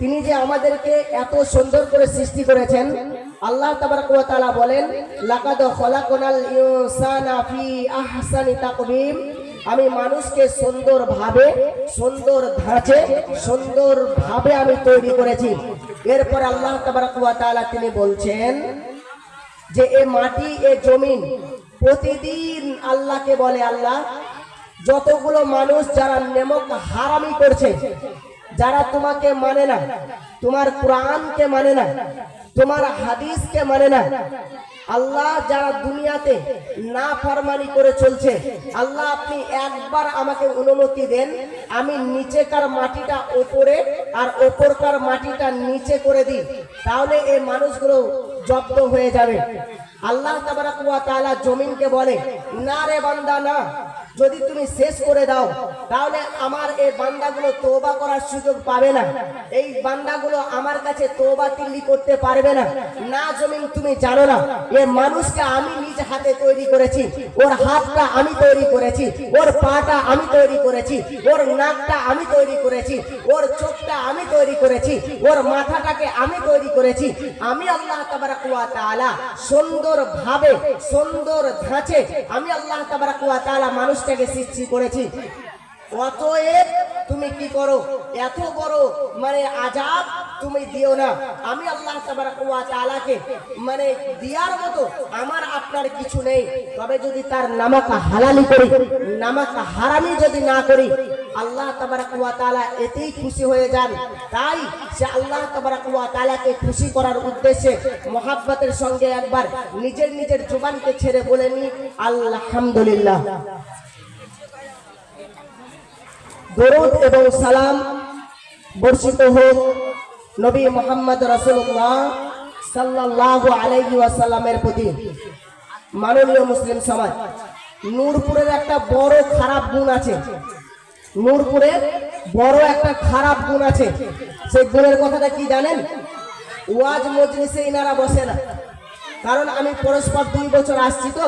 তিনি যে আমাদেরকে এত সুন্দর করে সৃষ্টি করেছেন, আল্লাহ বলেন আমি মানুষকে সুন্দর ভাবে সুন্দর ধাঁচে সুন্দর ভাবে আমি তৈরি করেছি। এরপর আল্লাহ তাবারক ওয়া তিনি বলছেন যে, এ মাটি, এ জমিন, প্রতিদিন আল্লাহকে বলে আল্লাহ, যতগুলো মানুষ যারা নেমক হারামি করছে যারা তোমাকে মানে না, তোমার কোরআনকে মানে না, তোমার হাদিসকে মানে না, আল্লাহ যারা দুনিয়াতে না ফরমানি করে চলছে, আল্লাহ আপনি একবার আমাকে অনুমতি দেন, আমি নিচেকার মাটিটা ওপরে আর ওপরকার মাটিটা নিচে করে দিই, তাহলে এই মানুষগুলো জব্দ হয়ে যাবে। আল্লাহ তাবারাক ওয়া তাআলা জমিনকে বলে, না রে বান্দা, না। যদি তুমি শেষ করে দাও, তাহলে আমার এই বান্দাগুলো তোবা করার সুযোগ পাবে না। এই বান্দাগুলো আমার কাছে তোবা তিল্লি করতে পারবে না। না জমিন তুমি জানো না। এ মানুষকে আমি নিজ হাতে তৈরি করেছি। ওর হাতটা আমি তৈরি করেছি। ওর পাটা আমি তৈরি করেছি। ওর নাকটা আমি তৈরি করেছি। ওর চোখটা তৈরি করেছি। ওর মাথাটাকে আমি তৈরি করেছি। আমি আল্লাহ তাআলা সুন্দর ভাবে সুন্দর ধাঁচে আমি আল্লাহ তাআলা মানুষটাকে সৃষ্টি করেছি। অতএব তুমি কি করো? এত বড় মানে আজাব তুমি দিও না। আমি আল্লাহ ওয়া মানে দিয়ার মতো আমার আপনার কিছু নেই। তবে যদি তার নামাক হালালি করি, নামাক হারামি যদি না করি আল্লাহ তাবারাক ওয়া তাআলা এতেই খুশি হয়ে যান। তাই সে আল্লাহ তাবারাক ওয়া তাআলাকে খুশি করার উদ্দেশ্যে মোহাব্বতের সঙ্গে একবার নিজের নিজের জুবানকে ছেড়ে বলে নি আলহামদুলিল্লাহ। দরুদ এবং সালাম বর্ষিত হোক নবী মোহাম্মদ রাসূলুল্লাহ সাল্লাল্লাহু আলাইহি ওয়াসাল্লামের প্রতি। মাননীয় মুসলিম সমাজ, নূরপুরের একটা বড় খারাপ গুণ আছে। নূরপুরের বড় একটা খারাপ গুণ আছে। সেই গুণের কথাটা কি জানেন? ওয়াজ মজলিসে ইনারা বসে না। কারণ আমি পরস্পর দুই বছর আসছি তো।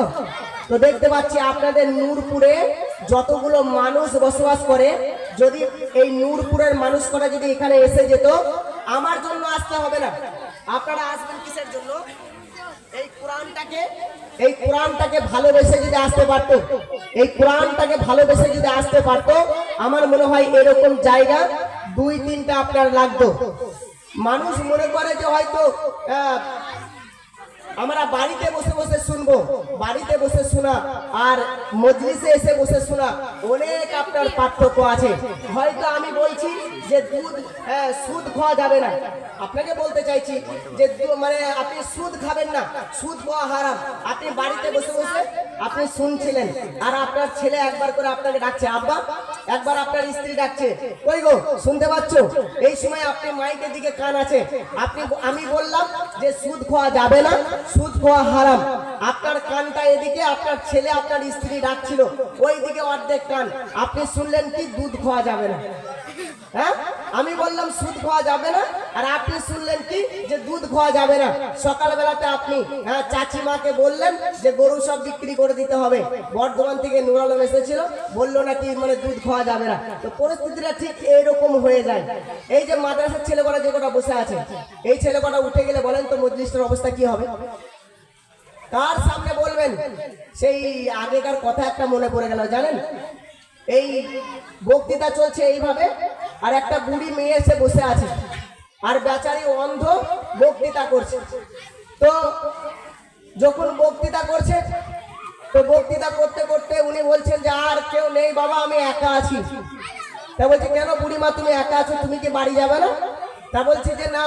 তো দেখতে পাচ্ছি আপনাদের নূরপুরে যতগুলো মানুষ বসবাস করে, যদি এই নূরপুরের মানুষ করা যদি এখানে এসে যেত, আমার জন্য আসতে হবে না। আপনারা আসবেন কিসের জন্য? এই কোরআনটাকে এই কোরআনটাকে ভালোবেসে যদি আসতে পারতো, এই কোরআনটাকে ভালোবেসে যদি আসতে পারতো আমার মনে হয় এরকম জায়গা দুই তিনটা আপনার লাগতো। মানুষ মনে করে যে হয়তো আমরা বাড়িতে বসে বসে শুনব বাড়িতে বসে শোনা আর মজলিসে এসে বসে শোনা। অনেক আপনার পার্থক্য আছে। হয়তো আমি বলছি যে দুধ হ্যাঁ, সুদ খাওয়া যাবে না। আপনাকে বলতে চাইছি যে মানে আপনি সুদ খাবেন না সুদ খাওয়া হারাম। আপনি বাড়িতে বসে বসে আপনি শুনছিলেন আর আপনার ছেলে একবার করে আপনাকে ডাকছে আব্বা একবার আপনার স্ত্রী ডাকছে। কই গো শুনতে পাচ্ছ? এই সময় আপনি মাইকের দিকে কান আছে। আপনি আমি বললাম যে সুদ খাওয়া যাবে না সুদ খোয়া হারাম। আপনার কানটা এদিকে, আপনার ছেলে, আপনার স্ত্রী ডাকছিল। ওইদিকে অর্ধেক কান। আপনি শুনলেন কি দুধ খোয়া যাবে না? হ্যাঁ? আমি বললাম, সুদ খাওয়া যাবে না? আর আপনি শুনলেন কি? যে দুধ খাওয়া যাবে না। সকালবেলাতে আপনি হ্যাঁ চাচিমাকে বললেন যে গরু সব বিক্রি করে দিতে হবে। বর্ধমান থেকে নুর আলম এসেছিল। বলল নাকি মানে দুধ খাওয়া যাবে না। তো পরিস্থিতিটা ঠিক এইরকম হয়ে যায়। এই যে মাদ্রাসার ছেলে কটা যে কটা বসে আছে, এই ছেলে কটা উঠে গেলে বলেন তো মজলিসটার অবস্থা কি হবে? কার সামনে বলবেন, সেই আগেকার কথা একটা মনে পড়ে গেল, জানেন? এই বক্তৃতা চলছে এইভাবে, আর একটা বুড়ি মেয়ে এসে বসে আছে, আর বেচারি অন্ধ বক্তৃতা করছে। তো যখন বক্তৃতা করছে, তো বক্তৃতা করতে করতে উনি বলছেন যে, আর কেউ নেই বাবা, আমি একা আছি। তা বলছে, কেন বুড়িমা, তুমি একা আছো? তুমি কি বাড়ি যাবে না? তা বলছে যে, না,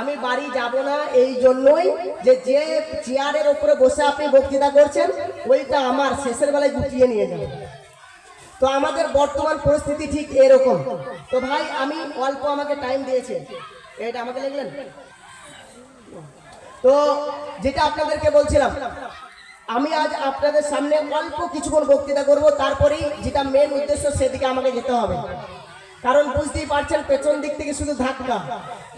আমি বাড়ি যাব না এই জন্যই যে যে চেয়ারের ওপরে বসে আপনি বক্তৃতা করছেন, ওইটা আমার শেষের বেলায় গুটিয়ে নিয়ে যাবে। তো আমাদের বর্তমান পরিস্থিতি ঠিক এরকম। তো ভাই, আমি অল্প আমাকে টাইম দিয়েছে। এটা আমাকে লিখলেন? তো যেটা আপনাদেরকে বলছিলাম, আমি আজ আপনাদের সামনে অল্প কিছুক্ষণ বক্তৃতা করব, তারপরেই যেটা মেন উদ্দেশ্য সেদিকে আমাকে যেতে হবে। কারণ বুঝতেই পারছেন, পেছন দিক থেকে শুধু ধাক্কা,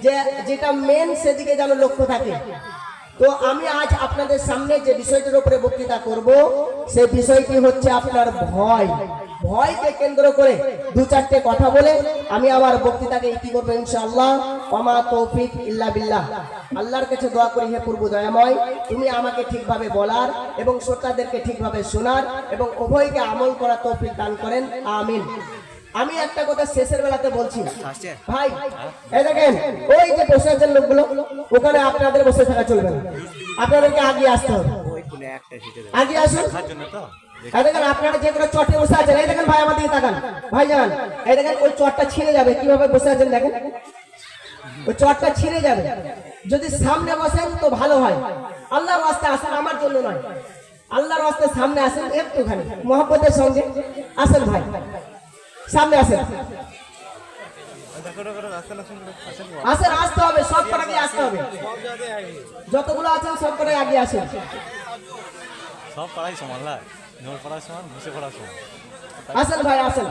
যে যেটা মেন সেদিকে যেন লক্ষ্য থাকে। তো আমি আজ আপনাদের সামনে যে বিষয়টির উপরে বক্তৃতা করব সেই বিষয়টি হচ্ছে আপনার ভয়। ভয়কে কেন্দ্র করে দু চারটে কথা বলে আমি আমার বক্তৃতাকে ইতি করব ইনশাআল্লাহ? ওমা তৌফিক ইল্লা বিল্লাহ। আল্লাহর কাছে দোয়া করি হে পূর্ব দয়াময় তুমি আমাকে ঠিকভাবে বলার এবং শ্রোতাদেরকে ঠিকভাবে শোনার এবং উভয়কে আমল করার তৌফিক দান করেন। আমিন। আমি একটা কথা শেষের বেলাতে বলছি। ভাই এই দেখেন ওই যে বসে আছেন লোকগুলো ওখানে আপনাদের বসে থাকা চলবে না। আপনাদেরকে আগে আসতে হবে। আগে আসুন। এই দেখেন আপনারা যে কোনো চটে বসে আছেন এই দেখেন ভাই আমার তাকান। ভাই জান এই দেখেন ওই চটটা ছিঁড়ে যাবে। কীভাবে বসে আছেন দেখেন? ওই চটটা ছিঁড়ে যাবে। যদি সামনে বসেন তো ভালো হয়। আল্লাহর রাস্তায় আসেন আমার জন্য নয়। আল্লাহর রাস্তায় সামনে আসেন একটুখানি। মোহাম্মতের সঙ্গে। আসেন ভাই। সামনে আসেন। আসেন আসতে হবে সব কটাকে আসতে হবে। যতগুলো আছেন সব কটাই আগে আসেন। সব পাড়াই সমান নোর পাড়ার সমান মুসে পাড়ার সমান। আসেন ভাই আসেন।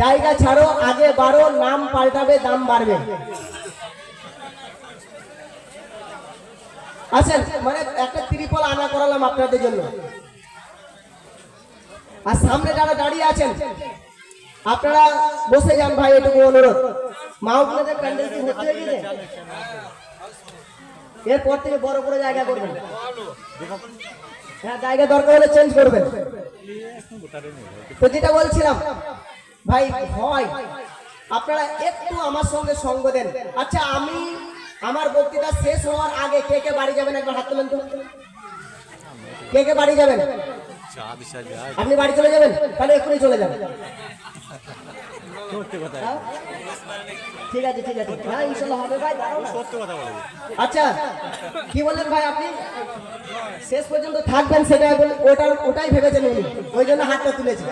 জায়গা ছাড়ো আগে বাড়ো নাম পাল্টাবে দাম বাড়বে। আসেন মানে একটা ত্রিপল আনা করালাম আপনাদের জন্য। আর সামনে যারা দাঁড়িয়ে আছেন আপনারা বসে যান ভাই, এটুকু অনুরোধ। মাহবুবদের প্যান্ডেল কি হয়ে গেছে এরপর থেকে বড় করে জায়গা করবেন। হ্যাঁ জায়গা দরকার হলে চেঞ্জ করবেন। তো যেটা বলছিলাম, ভাই, ভয়। আপনারা একটু আমার সঙ্গে সঙ্গ দেন। আচ্ছা আমি আমার বক্তৃতা শেষ হওয়ার আগে কে কে বাড়ি যাবেন একবার হাত তোলেন তো। কে কে বাড়ি যাবেন? আপনি বাড়ি চলে যাবেন? তাহলে এক্ষুনি চলে যাবেন। হ্যাঁ? ঠিক আছে ঠিক আছে। হ্যাঁ ইনশাল্লাহ হবে ভাই আচ্ছা কি বললেন ভাই আপনি? শেষ পর্যন্ত থাকবেন ওটা ওটাই ভেবেছেন উনি। ওই জন্য হাতটা তুলেছে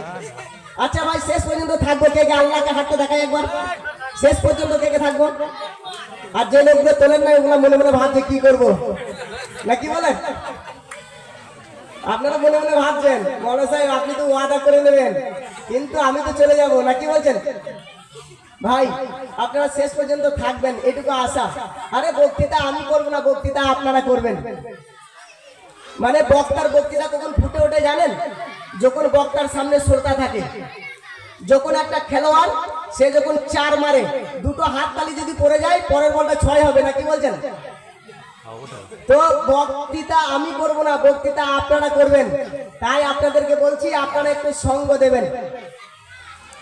আচ্ছা ভাই শেষ পর্যন্ত থাকব কে কে? আল্লাহকে হাতটা দেখাই একবার। শেষ পর্যন্ত কে কে থাকব? আর যে লোকগুলো তোলেন না ওগুলো মনে মনে ভাবছে কি করব। না কি বলেন? আপনারা মনে মনে ভাবছেন মনে সাহেব, আপনি তো ওয়াদা করে নেবেন। কিন্তু আমি তো চলে যাব, না কি বলছেন? ভাই, আপনারা শেষ পর্যন্ত থাকবেন, এটুকু আশা। আরে, বক্তৃতা আমি করব না, বক্তৃতা আপনারা করবেন। মানে বক্তার বক্তৃতা কখন ফুটে ওঠে, জানেন? যখন বক্তার সামনে শ্রোতা থাকে, যখন একটা খেলোয়াড়, সে যখন চার মারে, দুটো হাত তালি যদি পড়ে যায়, পরের বলটা ছয় হবে, না কি বলছেন? তো বক্তৃতা আমি করব না, বক্তৃতা আপনারা করবেন। তাই আপনাদেরকে বলছি, আপনারা একটু সঙ্গ দেবেন।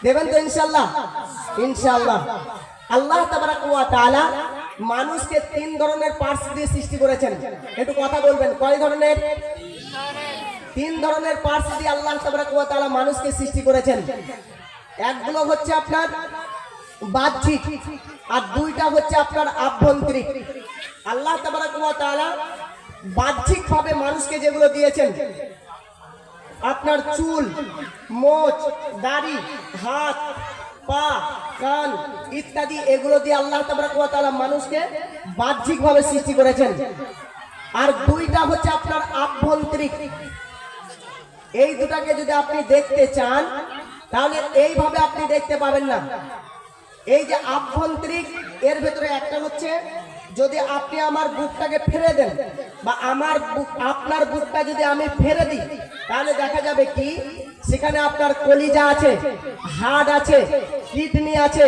দেবেন তো ইনশাল্লাহ? ইনশাল্লাহ। আল্লাহ তাআলা মানুষকে তিন ধরনের পার্টস দিয়ে সৃষ্টি করেছেন। একটু কথা বলবেন, কয় ধরনের? তিন ধরনের পার্টস দিয়ে আল্লাহ তাআলা মানুষকে সৃষ্টি করেছেন। একগুলো হচ্ছে আপনার বাহ্যিক, আর দুইটা হচ্ছে আপনার আভ্যন্তরিক। আল্লাহ তাবারাক ওয়া তাআলা বাহ্যিক ভাবে মানুষকে যেগুলো দিয়েছেন, আপনার চুল, মোচ, দাড়ি, হাত, পা, কান ইত্যাদি, এগুলো দিয়ে আল্লাহ ওয়া মানুষকে বাহ্যিক ভাবে সৃষ্টি করেছেন। আর দুইটা হচ্ছে আপনার আভ্যন্তরিক। এই দুটাকে যদি আপনি দেখতে চান, তাহলে এইভাবে আপনি দেখতে পাবেন না। এই যে আভ্যন্তরিক, এর ভেতরে একটা হচ্ছে যদি আপনি আমার বুকটাকে ফেলে দেন বা আমার আপনার বুকটা যদি আমি ফেলে দিই, তাহলে দেখা যাবে কি? সেখানে আপনার কলিজা আছে, হাড় আছে, কিডনি আছে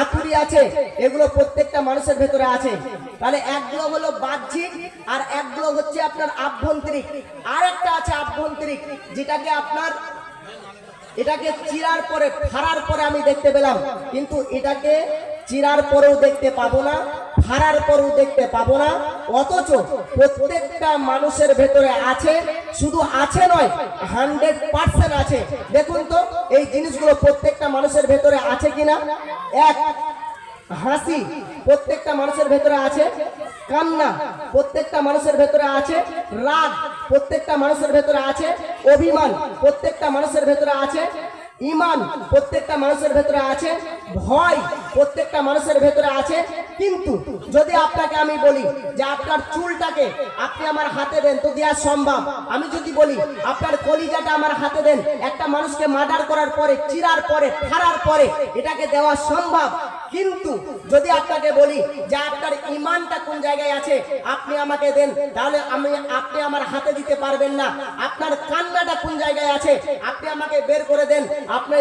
আঁতুরি আছে, এগুলো প্রত্যেকটা মানুষের ভেতরে আছে। তাহলে একগুলো হলো বাহ্যিক আর একগুলো হচ্ছে আপনার আভ্যন্তরিক। আর একটা আছে আভ্যন্তরিক, যেটাকে আপনার এটাকে চিরার পরে, ফাড়ার পরে আমি দেখতে পেলাম। কিন্তু এটাকে চিরার পরেও দেখতে পাবো না। ফাড়ার পরেও দেখতে পাবো না। অথচ প্রত্যেকটা মানুষের ভেতরে আছে, শুধু আছে নয় হান্ড্রেড পার্সেন্ট আছে। দেখুন তো, এই জিনিসগুলো প্রত্যেকটা মানুষের ভেতরে আছে কিনা? এক, হাসি প্রত্যেকটা মানুষের ভেতরে আছে। কান্না প্রত্যেকটা মানুষের ভেতরে আছে। রাগ প্রত্যেকটা মানুষের ভেতরে আছে। অভিমান প্রত্যেকটা মানুষের ভেতরে আছে। ইমান প্রত্যেকটা মানুষের ভেতরে আছে। ভয় প্রত্যেকটা মানুষের ভেতরে আছে। কিন্তু যদি আপনাকে আমি বলি যে আপনার চুলটাকে আপনি আমার হাতে দেন, তো দেওয়া সম্ভব। আমি যদি বলি আপনার কলিজাটা আমার হাতে দেন, একটা মানুষকে মার্ডার করার পরে, চিরার পরে, ফাড়ার পরে এটাকে দেওয়া সম্ভব। কিন্তু যদি আপনাকে বলি যে আপনার ইমানটা কোন জায়গায় আছে, আপনি আমাকে দেন, তাহলে আমি, আপনি আমার হাতে দিতে পারবেন না। আপনার কান্নাটা কোন জায়গায় আছে, আপনি আমাকে বের করে দেন, আপনি